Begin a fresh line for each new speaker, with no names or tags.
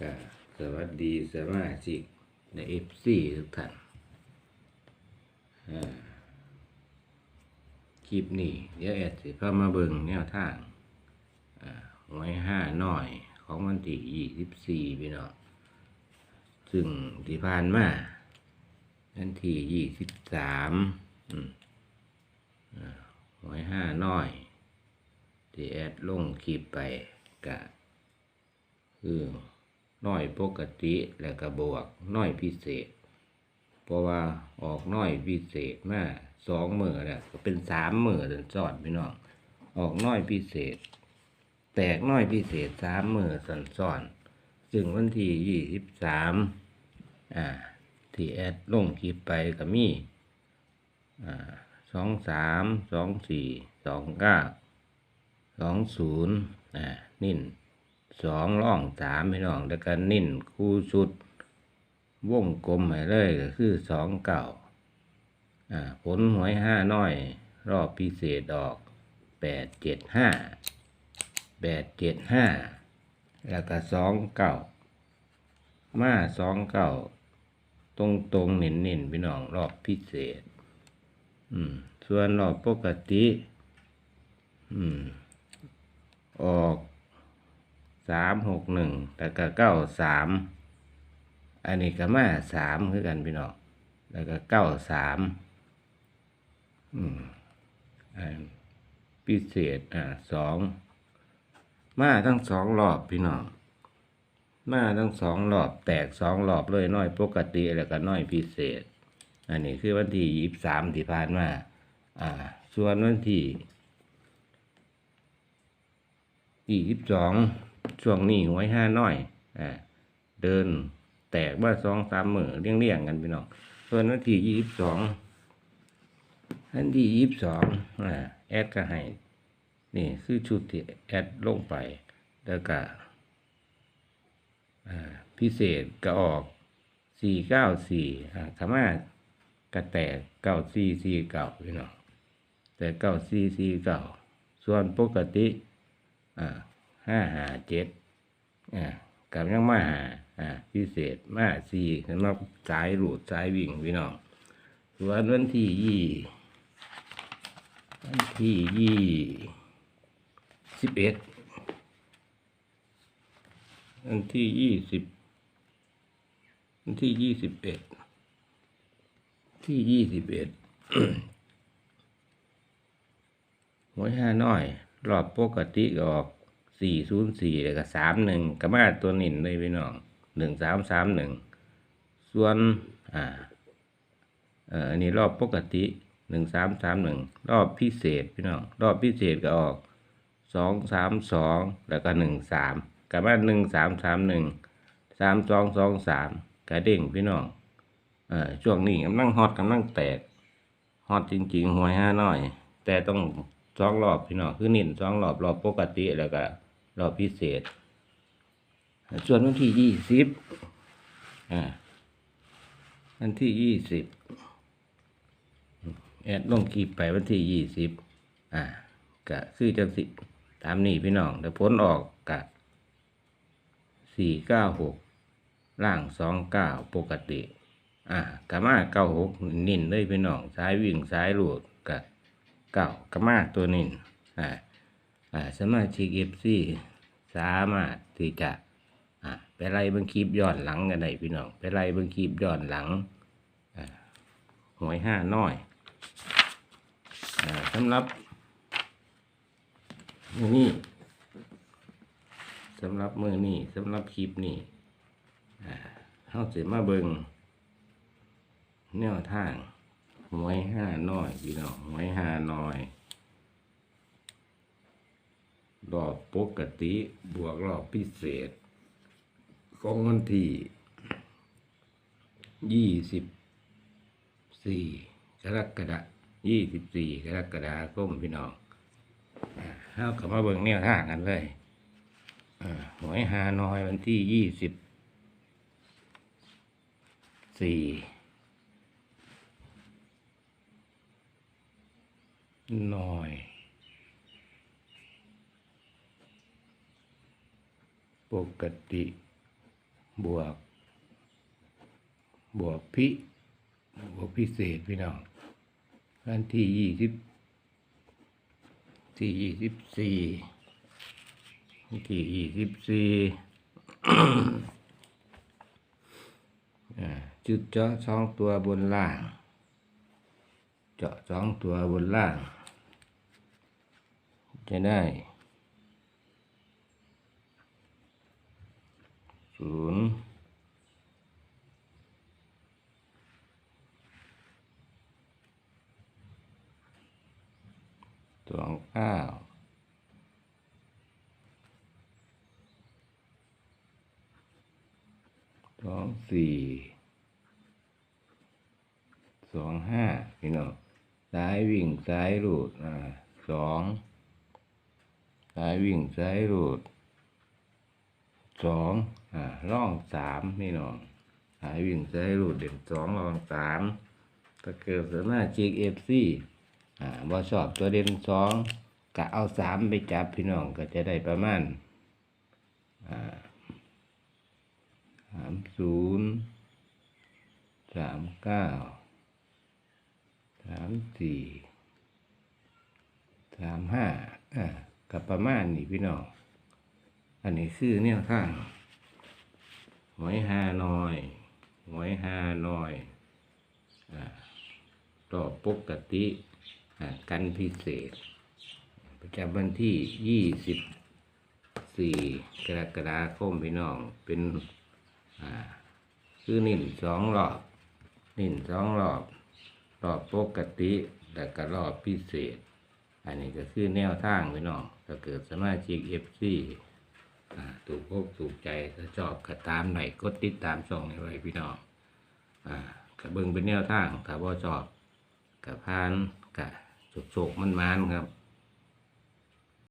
ก็สวัสดีสมาชิกในเอฟซีทุกท่านคลิปนี้เดี๋ยวแอดสิพามาเบิ่งแนวทางอ่าหวยห้าน้อยของวันที่ยี่สิบสี่พี่น้องซึ่งที่ผ่านมาวันที่ยี่สิบสามหวยห้าน้อยที่แอดลงคลิปไปกะคือ น้อยปกติแล้วก็บวกน้อยพิเศษ เพราะว่าออกน้อยพิเศษมาสองมือแล้วก็เป็นสามมือจนสอดพี่น้องออกน้อยพิเศษ แตกน้อยพิเศษสามมือสันซ้อนซึ่งวันที่ยี่สิบสามอ่าที่แอดลงคลิปไปก็มีอ่าสองสามสองสี่สองเก้าสองศูนย์อ่านิ่น สองร่องสามพี่น้องแล้วก็นิ่นคู่สุดวงกลมให้เลยก็คือสองเก่าอ่าผลหวยห้าน้อย รอบพิเศษออกแปดเจ็ดห้าแปดเจ็ดห้าแล้วก็สองเก่ามาสองเก่าตรงตรงเน้นเน้นพี่น้องรอบพิเศษ อืม ส่วนรอบปกติ อืม ออก สามหกหนึ่งแล้วก็เก้าสามอันนี้ก็มาสามคือกันพี่น้องแล้วก็เก้าสามอืมอันพิเศษอ่าสองมาทั้งสองรอบพี่น้องมาทั้งสองรอบแตกสองรอบเลยน้อยปกติแล้วก็น้อยพิเศษ อันนี้คือวันที่ยี่สิบสามที่ผ่านมาอ่า ส่วนวันที่ยี่สิบสอง ช่วงนี้หวยห้าน้อยอ่าเดินแตกว่าสองสามมือเลี่ยงเลี่ยงๆกันพี่น้องส่วนวันที่ยี่สิบสองอันที่ยี่สิบสองอ่าแอดก็ให้นี่คือชุดที่แอดลงไปแล้วก็พิเศษก็ออกสี่เก้าสี่อ่าขามากระแตกเก้าสี่สี่เก้าพี่น้องแต่เก้าสี่สี่เก้าส่วนปกติอ่า ห้าหาเจ็ดอ่ากับยังมาหาอ่าพิเศษมาสี่สำหรับสายหลุดสายวิ่งพี่น้องส่วนวันที่ยี่วันที่ยี่สิบเอ็ดวันที่ยี่สิบวันที่ยี่สิบเอ็ดที่ยี่สิบเอ็ดหวยห้าน้อยรอบปกติออก สี่ศูนย์สี่แล้วก็สามหนึ่งก็มาตัวนินเลยพี่น้องหนึ่งสามสามหนึ่งส่วนอ่าเอ่ออันนี้รอบปกติหนึ่งสามสามหนึ่งรอบพิเศษพี่น้องรอบพิเศษก็ออกสองสามสองแล้วก็หนึ่งสามกับมาหนึ่งสามสามหนึ่งสามสองสองสามกระเด้งพี่น้องเอ่อช่วงนี้กำลังฮอตกำลังแตกฮอตจริงๆหวยห้าน้อย แต่ต้องสองรอบพี่น้องคือนิ่นสองรอบรอบปกติแล้วก็ รอบพิเศษ ส่วนวันที่ยี่สิบอ่าวันที่ยี่สิบแอดลงคลิปไปวันที่ยี่สิบอ่าก็คือจังสิตามนี้พี่น้องแต่ผลออกกะสี่เก้าหกล่างสองเก้าปกติ อ่ากามาเก้าหกนินเลยพี่น้องซ้ายวิ่งซ้ายหลุดกะเก้ากามาตัวนินอ่า สมาชิกเอฟซีสามารถที่จะอ่าไปไล่บิ่งคลิปย้อนหลังกันได้พี่น้องไปไล่บิ่งคลิปย้อนหลังหวยห้าน้อยอ่าสำหรับมือนี้สำหรับมือนี้สำหรับคลิปนี้อ่าเขาจมาเบิงแนวทางหวยห้าน้อยพี่น้องหวยห้าน้อย รอบปกติบวกรอบพิเศษ ของวันที่ยี่สิบสี่กรกฎายี่สิบสี่กรกฎาคมพี่น้องเรากลับมาเบิ่งแนวทางกันเลยอ่าหวยฮานอยวันที่ยี่สิบสี่หน่อย ปกติบวก บวกพิบวกพิเศษพี่น้องวันที่ยี่สิบที่ยี่สิบสี่ที่ยี่สิบสี่จุดเจาะสองตัวบนล่าง เจาะสองตัวบนล่าง จะได้ ศูนย์สองเก้าสองสี่สองห้าพี่น้องซ้ายวิ่งซ้ายรูดอ่าสองซ้ายวิ่งซ้ายรูดสอง อ่าร่องสามพี่น้องซ้ายวิ่งซ้ายรูดเด่นสองรองสามถ้าเกิดสามารถจีกเอฟซีอ่าบอชอบตัวเด่นสองกะเอาสามไปจับพี่น้องก็จะได้ประมาณอ่าสามศูนย์สามเก้าสามสี่สามห้าอ่ากับประมาณนี้พี่น้อง อันนี้คือเนี่ยข้าง หวยหาหน่อยหวยหาหน่อยอ่อปกติกันพิเศษ ประจำวันที่ยี่สิบสี่กรกฎาคมพี่น้องเป็นคือนิ่นสองรอบ นิ่นสองรอบ รอบปกติแต่ก็รอบพิเศษ อันนี้ก็คือแนวทางพี่น้องถ้าเกิดสมาชิกเอฟซี ถูกพกถูกใจถ้าชอบก็ตามหน่อยกดติดตามช่องนี้ไว้พี่น้องอ่าก็เบิ่งเป็นแนวทางถ้าว่าชอบกระพานกะโศกๆมันๆครับ